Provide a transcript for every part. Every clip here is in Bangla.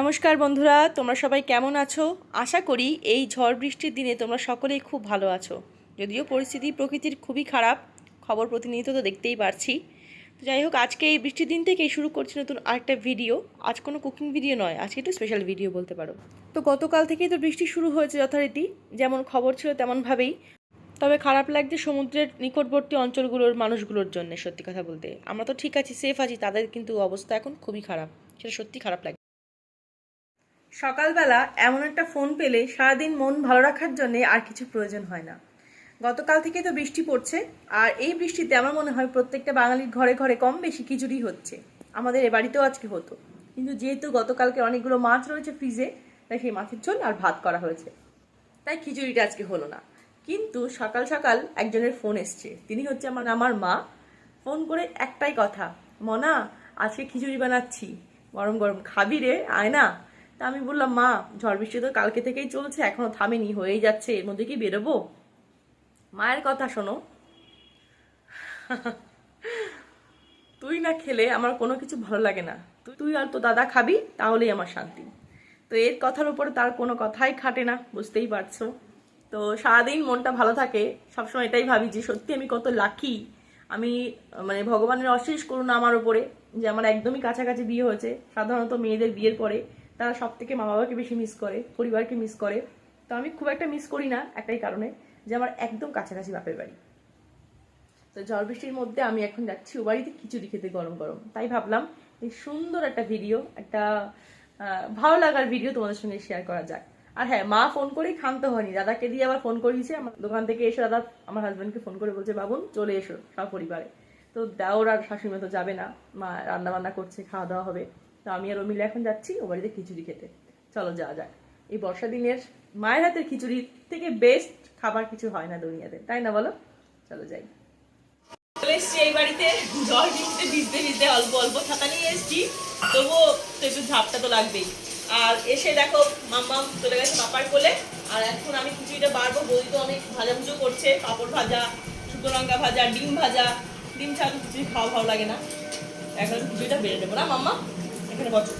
নমস্কার বন্ধুরা, তোমরা সবাই কেমন আছো? আশা করি এই ঝড় বৃষ্টির দিনে তোমরা সকলেই খুব ভালো আছো। যদিও পরিস্থিতি প্রকৃতির খুবই খারাপ, খবর প্রতিনিয়ত তো দেখতেই পারছি। তো যাই হোক, আজকে এই বৃষ্টির দিন থেকেই শুরু করছি নতুন আরেকটা ভিডিও। আজ কোনো কুকিং ভিডিও নয়, আজকে একটু স্পেশাল ভিডিও বলতে পারো। তো গতকাল থেকেই তো বৃষ্টি শুরু হয়েছে যথারীতি, যেমন খবর ছিল তেমনভাবেই। তবে খারাপ লাগছে সমুদ্রের নিকটবর্তী অঞ্চলগুলোর মানুষগুলোর জন্য, সত্যি কথা বলতে। আমরা তো ঠিক আছি সেফ আছি, তাদের কিন্তু অবস্থা এখন খুবই খারাপ। সেটা সত্যি খারাপ লাগে সকালবেলা এমন একটা ফোন পেলে সারাদিন মন ভালো রাখার জন্য আর কিছু প্রয়োজন হয় না। গতকাল থেকে তো বৃষ্টি পড়ছে, আর এই বৃষ্টিতে আমার মনে হয় প্রত্যেকটা বাঙালির ঘরে ঘরে কম বেশি খিচুড়ি হচ্ছে। আমাদের এ বাড়িতেও আজকে হতো। কিন্তু যেহেতু গতকালকে অনেকগুলো মাছ রয়েছে ফ্রিজে তাই সেই মাছের ঝোল আর ভাত করা হয়েছে। তাই খিচুড়িটা আজকে হলো না। কিন্তু সকাল সকাল একজনের ফোন এসছে। তিনি হচ্ছে আমার আমার মা। ফোন করে একটাই কথা, মনা, আজকে খিচুড়ি বানাচ্ছি। গরম গরম খাবি রে, আয় না। তা আমি বললাম, মা, ঝড় বৃষ্টি তো কালকে থেকেই চলছে, এখনও থামেনি, হয়েই যাচ্ছে, এর মধ্যে কি বেরোবো? মায়ের কথা শোনো। তুই না খেলে আমার কোনো কিছু ভালো লাগে না। তুই- তুই আর তো দাদা খাবি, তাহলেই আমার শান্তি। তো এর কথার উপরে তার কোনো কথাই খাটে না, বুঝতেই পারছ? তো সারাদিন মনটা ভালো থাকে, সবসময় এটাই ভাবি যে সত্যি আমি কত লাকি আমি মানে ভগবানের অশেষ করুন আমার উপরে, যে আমার একদমই কাছাকাছি বিয়ে হয়েছে, সাধারণত মেয়েদের বিয়ের পরে। তারা সব থেকে মা বাবাকে বেশি মিস করে, পরিবারকে মিস করে। তো আমি খুব একটা মিস করি না একটাই কারণে যে আমার একদম কাছাকাছি বাপের বাড়ি। তো ঝড় বৃষ্টির মধ্যে আমি এখন যাচ্ছি ও বাড়িতে খিচুড়ি খেতে গরম গরম। তাই ভাবলাম এই সুন্দর একটা ভিডিও একটা ভালো লাগার ভিডিও তোমাদের সঙ্গে শেয়ার করা যাক। আর হ্যাঁ মা ফোন করেই খানতে হয়নি। দাদাকে দিয়ে আবার ফোন করিয়েছে। আমার দোকান থেকে এসে দাদা, আমার হাজব্যান্ডকে ফোন করে বলছে, বাবুন, চলে এসো সব পরিবারে। তো দেওর আর শাশুড়ি মা তো যাবে না। মা রান্না বান্না করছে খাওয়া দাওয়া হবে। তো আমি আর মিলে এখন যাচ্ছি ও বাড়িতে খিচুড়ি খেতে। চলো যাওয়া যাক। এই বর্ষা দিনের মায়ের হাতের খিচুড়ি থেকে বেস্ট খাবার কিছু হয় না দুনিয়াতে, তাই না বলো? চলো যাই। চলে এসছি এই বাড়িতে। ঝড় বৃষ্টিতে ভিজতে ভিজতে অল্প অল্প ছাতা নিয়ে এসছি। তবুও তো একটু ঝাপটা তো লাগবেই। আর এসে দেখো, মাম্মাম চলে গেছে পাপার কোলে। আর এখন আমি খিচুড়িটা বাড়বো। বৌদি তো অনেক ভাজা ভুজো করছে। পাঁপড় ভাজা, শুকনো লঙ্কা ভাজা, ডিম ভাজা। ডিম ছাড়া খিচুড়ি খাওয়া ভালো লাগে না। এখন খিচুড়িটা বেড়ে দেবো না মাম্মা এখানে বসো।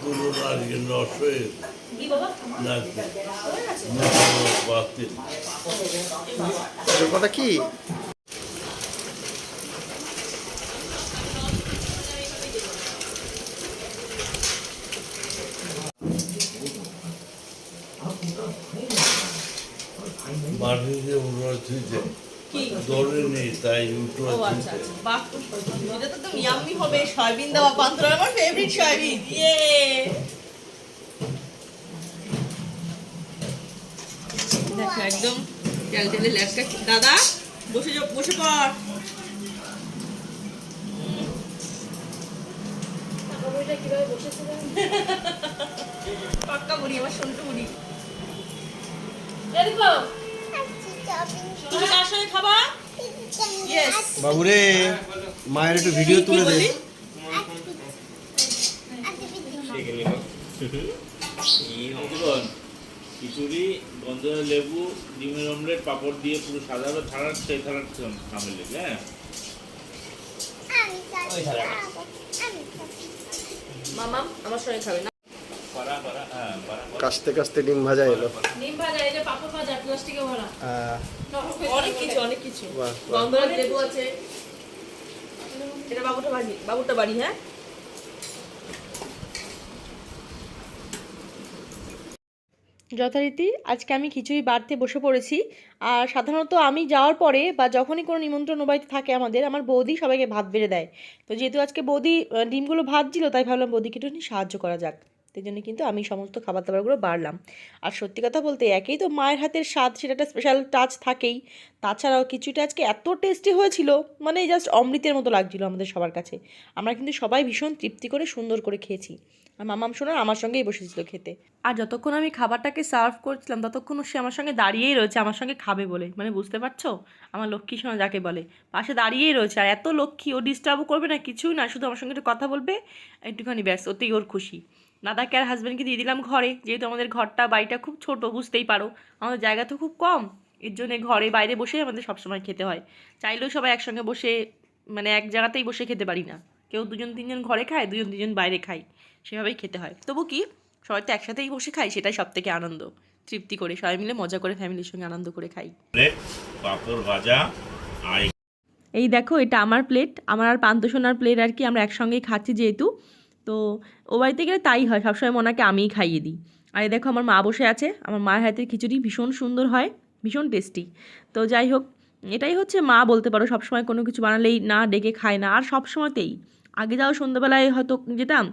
পুরো হয়ে গেছে? কথা কি? মাটিতে নেই তাই ও আচ্ছা আচ্ছা বাহ এটা তো একদম ইয়াম্মি হবে সয়াবিন দেওয়া পান্তুরা আমার ফেভারিট সয়াবিন। ইয়ে! দেখো একদম তেল তেলে ল্যাপটা দাদা বসে যাও বসে পড়। পাক্কা বুড়ি আমার সন্টু বুড়ি। এদিকে তুমি কার সঙ্গে খাবা? ইয়েস বাবুরে মায়ের একটু ভিডিও তুলে দে। খিচুড়ি গন্ধ লেবু ডিমের অমলেট পাপড় দিয়ে পুরো সাজাবে থালার সেই থালার হ্যাঁ? মামা আমার সঙ্গে খাবে না? হ্যাঁ কাস্তে কাস্তে ডিম ভাজা এলো। ডিম ভাজা এই যে পাপড় ভাজা প্লাস্টিকে ভরা আহ, অনেক কিছু অনেক কিছু। বাহ, বাহ। গন্ধরাজ লেবু আছে। এটা বাবুটা ভাজি বাবুটা বাড়ি হ্যাঁ? যথারীতি আজকে আমি খিচুড়ি বাড়তে বসে পড়েছি। আর সাধারণত আমি যাওয়ার পরে বা যখনই কোনো নিমন্ত্রণ বাড়িতে থাকে আমাদের আমার বৌদি সবাইকে ভাত বেড়ে দেয়। তো যেহেতু আজকে বৌদি ডিমগুলো ভাজছিল তাই ভাবলাম বৌদিকে একটু সাহায্য করা যাক। সেই জন্য কিন্তু আমি সমস্ত খাবার দাবারগুলো বাড়লাম। আর সত্যি কথা বলতে একেই তো মায়ের হাতের স্বাদ, সেটা একটা স্পেশাল টাচ থাকেই। তাছাড়াও কিছুটা আজকে এত টেস্টি হয়েছিল মানে জাস্ট অমৃতের মতো লাগছিল আমাদের সবার কাছে। আমরা কিন্তু সবাই ভীষণ তৃপ্তি করে, সুন্দর করে খেয়েছি। আর মামাম শোনা আমার সঙ্গেই বসেছিল খেতে। আর যতক্ষণ আমি খাবারটাকে সার্ভ করছিলাম, ততক্ষণ সে আমার সঙ্গে দাঁড়িয়েই রয়েছে, আমার সঙ্গে খাবে বলে। মানে বুঝতে পারছ? আমার লক্ষ্মী সোনা যাকে বলে। পাশে দাঁড়িয়েই রয়েছে। আর এত লক্ষ্মী, ও ডিস্টার্বও করবে না, কিছুই না, শুধু আমার সঙ্গে একটু কথা বলবে, একটুখানি ব্যাস, ওতেই ওর খুশি। দাদাকে আর হাজব্যান্ডকে দিয়ে দিলাম ঘরে। যেহেতু আমাদের ঘরটা বাড়িটা খুব ছোট বুঝতেই পারো। আমাদের জায়গা তো খুব কম। এর জন্য ঘরে বাইরে বসে আমাদের সবসময় খেতে হয়। চাইলেও সবাই একসঙ্গে বসে মানে এক জায়গাতেই বসে খেতে পারি না। কেউ দুজন তিনজন ঘরে খায় দুজন তিনজন বাইরে খায় সেভাবেই খেতে হয়। তবু কি সবাই তো একসাথেই বসে খাই সেটাই সব থেকে আনন্দ। তৃপ্তি করে সবাই মিলে মজা করে ফ্যামিলির সঙ্গে আনন্দ করে খাই। ভাজা এই দেখো এটা আমার প্লেট আমার আর পান্তসোনার প্লেট আর কি আমরা একসঙ্গেই খাচ্ছি যেহেতু। তো ও বাড়িতে গেলে তাই হয়, সবসময় মনাকে আমিই খাইয়ে দিই। আর দেখো আমার মা বসে আছে, আমার মায়ের হাতের খিচুড়ি ভীষণ সুন্দর হয়, ভীষণ টেস্টি তো যাই হোক, এটাই হচ্ছে মা বলতে পারো, সবসময় কোনো কিছু বানালেই না, ডেকে খায় না, আর সবসময়তেই। আগে যাও সন্ধ্যাবেলায় হয়তো যেতাম,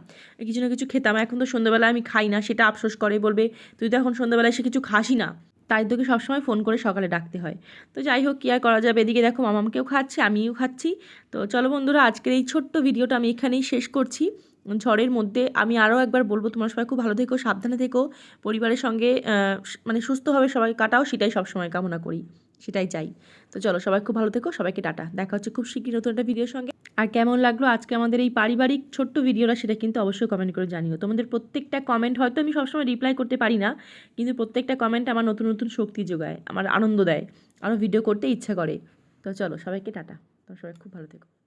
কিছু না কিছু খেতাম, এখন তো সন্ধ্যাবেলায় আমি খাই না, সেটা আফসোস করে, বলবে, তুই তো এখন সন্ধ্যাবেলায় সে কিছু খাসি না। তাই তোকে সবসময় ফোন করে সকালে ডাকতে হয়। তো যাই হোক, কী আর করা যাবে? এদিকে দেখো মামামকেও খাচ্ছে, আমিও খাচ্ছি। তো চলো বন্ধুরা, আজকের এই ছোট্ট ভিডিওটা আমি এখানেই শেষ করছি। ঝড়ের মধ্যে আমি আরও একবার বলব, তোমরা সবাই খুব ভালো থেকো, সাবধানে থেকো। পরিবারের সঙ্গে মানে সুস্থভাবে সবাই কাটাও, সেটাই সবসময় কামনা করি, সেটাই চাই। তো চলো, সবাই খুব ভালো থেকো, সবাইকে টাটা। দেখা হচ্ছে খুব শীঘ্রই নতুন একটা ভিডিওর সঙ্গে। আর কেমন লাগল আজকে আমাদের এই পারিবারিক ছোট্ট ভিডিওটা সেটা কিন্তু অবশ্যই কমেন্ট করে জানিও। তোমাদের প্রত্যেকটা কমেন্ট হয়তো আমি সবসময় রিপ্লাই করতে পারি না, কিন্তু প্রত্যেকটা কমেন্ট আমার নতুন নতুন শক্তি যোগায়, আমার আনন্দ দেয়, আরও ভিডিও করতে ইচ্ছা করে। তো চলো, সবাইকে টাটা। তো সবাই খুব ভালো থেকো।